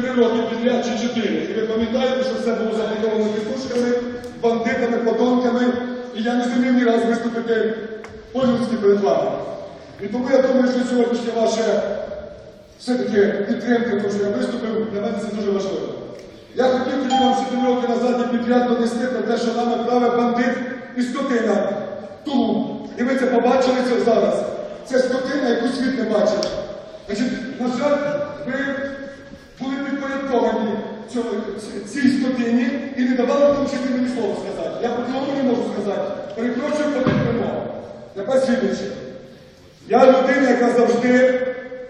три роки підряд чи чотири. І ви пам'ятаєте, що все було заблоковано тітушками, бандитами, подонками, і я не зумів ні разу виступити по-людськи перед вами. І тому я думаю, що сьогоднішнє ваше все-таки підтримка, тому що я виступив, для мене це дуже важливо. Я хотів тоді вам 4 роки назад і підряд донести про те, що нами праве бандит і скотина Тулум. І ви це побачили це зараз. Це скотина, яку світ не бачив. Значить, на жаль, ви були підпорядковані цьому- ці- цій скотині і не давали тому мені слово сказати. Я по цьому не можу сказати. Перепрошую, подивимо. Тепер слідуючи. Я людина, яка завжди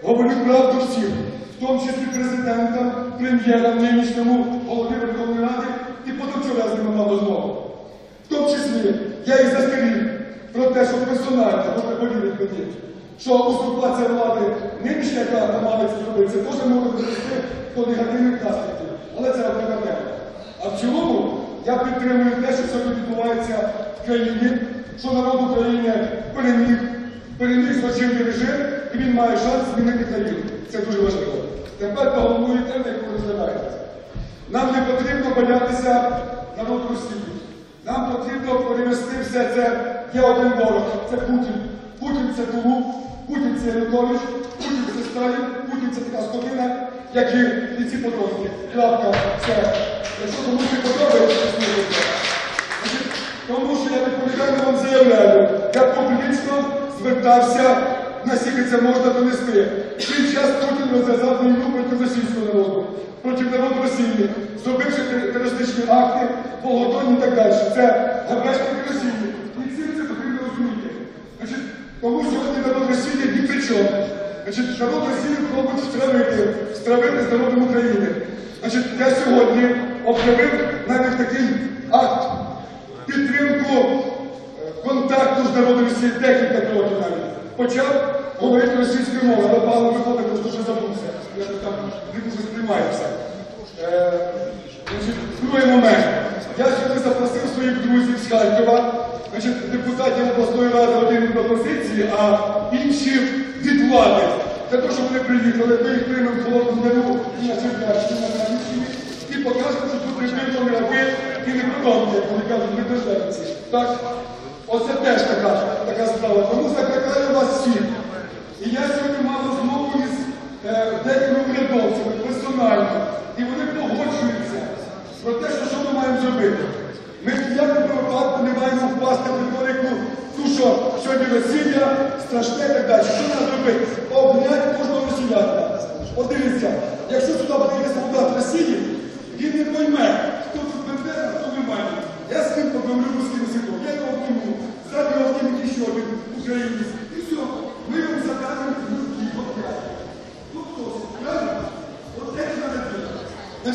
говорить правду всім, в тому числі президентам, прем'єрам, нинішньому голові Верховної Ради і позавчора з ними мав розмову. В тому числі я їх застеріг про те, що персонально, може повірити мені, що узурпація влади нинішня, яка намагається зробити, це теж може привести до негативних наслідків. Але це окрема тема. А в цілому я підтримую те, що сьогодні відбувається в країні, що народ України переміг, переміг злочинний режим, і він має шанс змінити країну. Це дуже важливо. Тепер до головної теми, яку ви розглядаєте. Нам не потрібно боятися народ Росії. Нам потрібно перевести все це. Є один ворог, це Путін. Путін це Тулуб, Путін це Янукович, Путін це Сталін, Путін це така скотина, як і, ці потомки. Крапка, все. Якщо комусь не подобається, то слухайте. Значить, Тому що я відповідально вам заявляю, я публічно звертався, наскільки це можна донести. Свій час Путін розв'язав війну проти російського народу, проти народу Росії, зробивши тер- терористичні акти, Волгодон і так далі. Це габешники Росії. І всім це потрібно розуміти. Значить, тому сьогодні народ Росії ні при чому. Значить, народ Росії пробують стравити, стравити з народом України. Значить, я сьогодні об'явив навіть такий народом Росії декілька років навіть. Почав говорити російською мовою, але погано виходить, просто що забувся. Я там не дуже сприймаюся. Е, другий момент. Я сьогодні запросив своїх друзів з Харкова, значить, депутатів обласної ради один від опозиції, а інші від влади. Для того, щоб вони приїхали, ми їх приймемо в холодну дорогу і і покажемо, що тут вірно не раби і не продовжує, як вони кажуть, не. Так? Оце теж така, така справа. Тому закликаю вас всіх. І я сьогодні мав розмову із е, деякими урядовцями персонально, і вони погоджуються про те, що, що ми маємо зробити. Ми в ніякому випадку не маємо впасти в риторику, ту, що сьогодні Росія, страшне і так далі. Що нам робити? Обняти кожного росіянина. От дивіться, якщо сюди приїде солдат Росії, він не пойме, хто тут Бендера, хто ви мене.